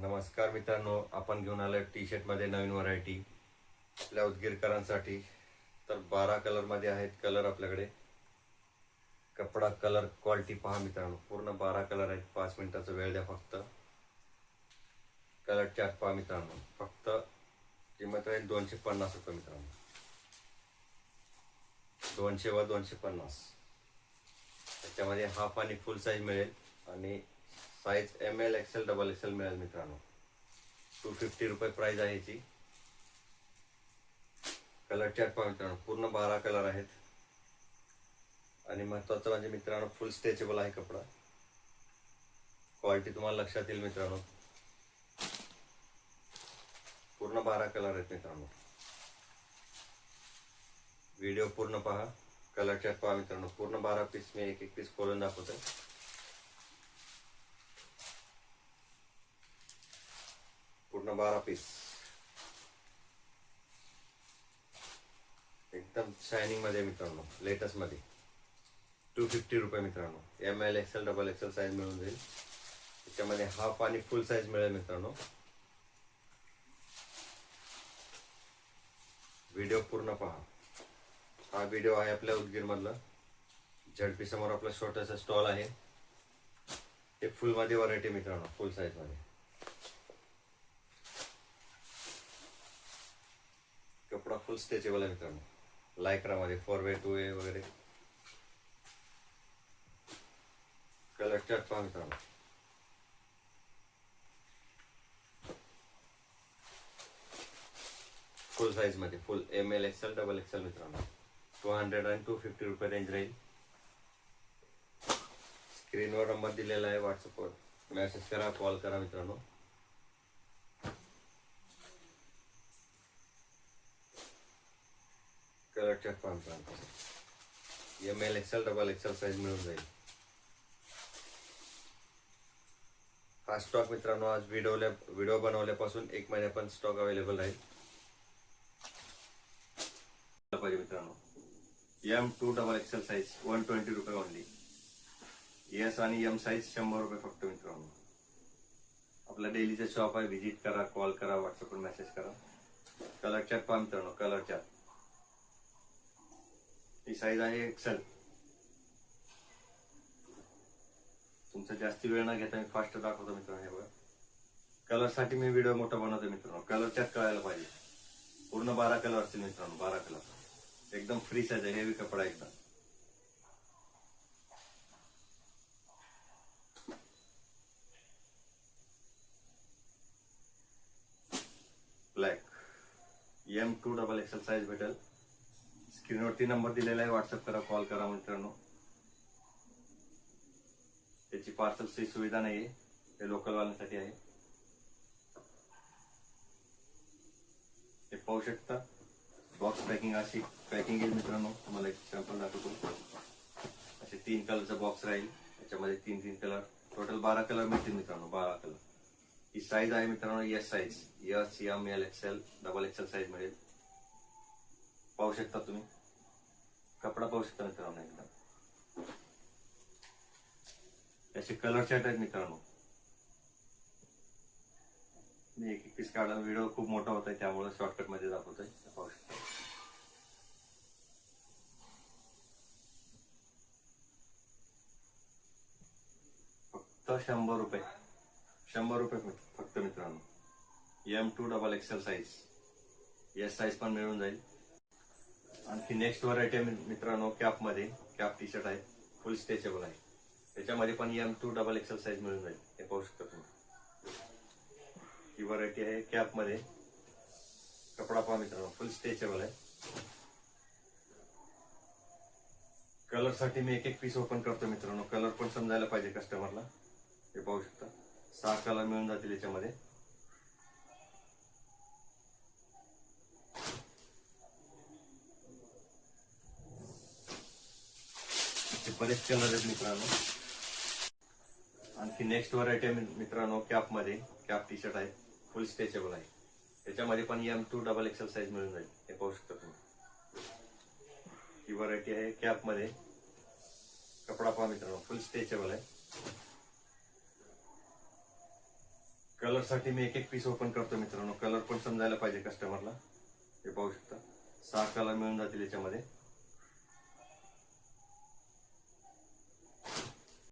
नमस्कार मित्रांनो आपण घेऊन आलो टी शर्टमध्ये नवीन व्हरायटी आपल्या उदगीरकरांसाठी तर बारा कलरमध्ये आहेत कलर आपल्याकडे. कपडा कलर क्वालिटी पहा मित्रांनो. पूर्ण बारा कलर आहेत. पाच मिनिटाचा वेळ द्या फक्त. कलर चार्ट पहा मित्रांनो. फक्त किंमत आहे दोनशे पन्नास रुपये मित्रांनो. दोनशे व दोनशे पन्नास. त्याच्यामध्ये हाफ आणि फुल साईज मिळेल. आणि size M L XL double XL मिळेल मित्रांनो. टू फिफ्टी रुपये प्राइस आहे याची. कलर चॅट पहा मित्रांनो. पूर्ण बारा कलर आहेत. आणि महत्वाचं म्हणजे मित्रांनो फुल स्ट्रेचेबल आहे कपडा. क्वालिटी तुम्हाला लक्षात येईल मित्रांनो. पूर्ण बारा कलर आहेत मित्रांनो. व्हिडिओ पूर्ण पहा. कलर चॅट पहा मित्रांनो. पूर्ण बारा पीस मी एक एक पीस खोलून दाखवतोय. पूर्ण बारा पीस एकदम शायनिंगमध्ये मित्रांनो लेटेस्टमध्ये. टू फिफ्टी रुपये मित्रांनो. M L XL double XL size मिळून जाईल. त्याच्यामध्ये हाफ आणि फुल साईज मिळेल मित्रांनो. व्हिडिओ पूर्ण पहा. हा व्हिडिओ आहे आपल्या उदगीर मधला झडपी समोर आपला छोटासा स्टॉल आहे. ते फुलमध्ये व्हरायटी मित्रांनो फुल साईजमध्ये कपडा फुल स्ट्रेचेबल आहे मित्रांनो. लायक्रामध्ये फोर वे टू वे वगैरे. कलर चार्ट पहा मित्रांनो. फुल साईजमध्ये full M L XL double XL मित्रांनो. टू हंड्रेड आणि टू फिफ्टी रुपये रेंज राहील. स्क्रीनवर नंबर दिलेला आहे व्हॉट्सअपवर मेसेज करा कॉल करा मित्रांनो. कलरच्या check M L XL double XL size मिळून जाईल. हा स्टॉक मित्रांनो आज व्हिडिओ व्हिडिओ बनवल्यापासून एक महिन्या पण स्टॉक अवेलेबल राहील. पाहिजे मित्रांनो. M two double XL size one twenty रुपये ओनली एस आणि एम साईज शंभर रुपये फक्त मित्रांनो. आपला डेलीचा शॉप आहे व्हिजिट करा कॉल करा व्हॉट्सअपवर मेसेज करा. कलर चॅट पहा मित्रांनो कलर चॅट साईज आहे एक्सेल तुमचा जास्ती वेळ न घेता मी फास्ट दाखवतो मित्रांनो हे बघा. कलरसाठी मी व्हिडिओ मोठा बनवतो मित्रांनो. कलर त्यात कळायला पाहिजे. पूर्ण बारा कलर असतील मित्रांनो बारा कलर एकदम फ्री साईज आहे हेवी कपडा एकदम. Black M two double XL size भेटेल. स्क्रीनवरती नंबर दिलेला आहे व्हॉट्सअप करा कॉल करा मित्रांनो. त्याची पार्सलची सुविधा आहे ते लोकलवाल्यांसाठी आहे. ते पाहू शकता बॉक्स पॅकिंग अशी पॅकिंग येईल मित्रांनो तुम्हाला एक सॅम्पल दाखवतो. असे तीन कलरचा बॉक्स राहील त्याच्यामध्ये तीन तीन कलर टोटल बारा कलर मिळतील मित्रांनो बारा कलर ही साईज आहे मित्रांनो S size S M L XL double XL size मिळेल. पाहू शकता तुम्ही. कपडा पाहू शकता मित्रांनो एकदम त्याचे कलर चार्ट आहेत मित्रांनो. मी एक एक पीस काढला व्हिडिओ खूप मोठा होता त्यामुळे शॉर्टकटमध्ये दाखवतोय. पाहू शकता. फक्त शंभर रुपये. शंभर रुपये फक्त- फक्त मित्रांनो. M two double XL size S size पण मिळून जाईल. आणखी नेक्स्ट व्हरायटी मित्रांनो कॅपमध्ये. कॅप टी शर्ट आहे. फुल स्ट्रेचेबल आहे. त्याच्यामध्ये पण M two double XL size मिळून जाईल. हे पाहू शकता तुम्ही. ही व्हरायटी आहे कॅपमध्ये. कपडा पहा मित्रांनो फुल स्ट्रेचेबल आहे. कलरसाठी मी एक एक पीस ओपन करतो मित्रांनो. कलर पण समजायला पाहिजे कस्टमरला हे पाहू शकता. सहा कलर मिळून जातील याच्यामध्ये. बरेच कलर आहेत मित्रांनो. आणखी नेक्स्ट व्हरायटी आहे मित्रांनो कॅपमध्ये कॅप टी शर्ट आहे. फुल स्ट्रेचेबल आहे. त्याच्यामध्ये पण M two double XL size मिळून जाईल. हे पाहू शकता तुम्ही. ही व्हरायटी आहे कॅपमध्ये कपडा पहा मित्रांनो फुल स्ट्रेचेबल आहे. कलरसाठी मी एक एक पीस ओपन करतो मित्रांनो. कलर पण समजायला पाहिजे कस्टमरला हे पाहू शकता. सहा कलर मिळून जातील याच्यामध्ये.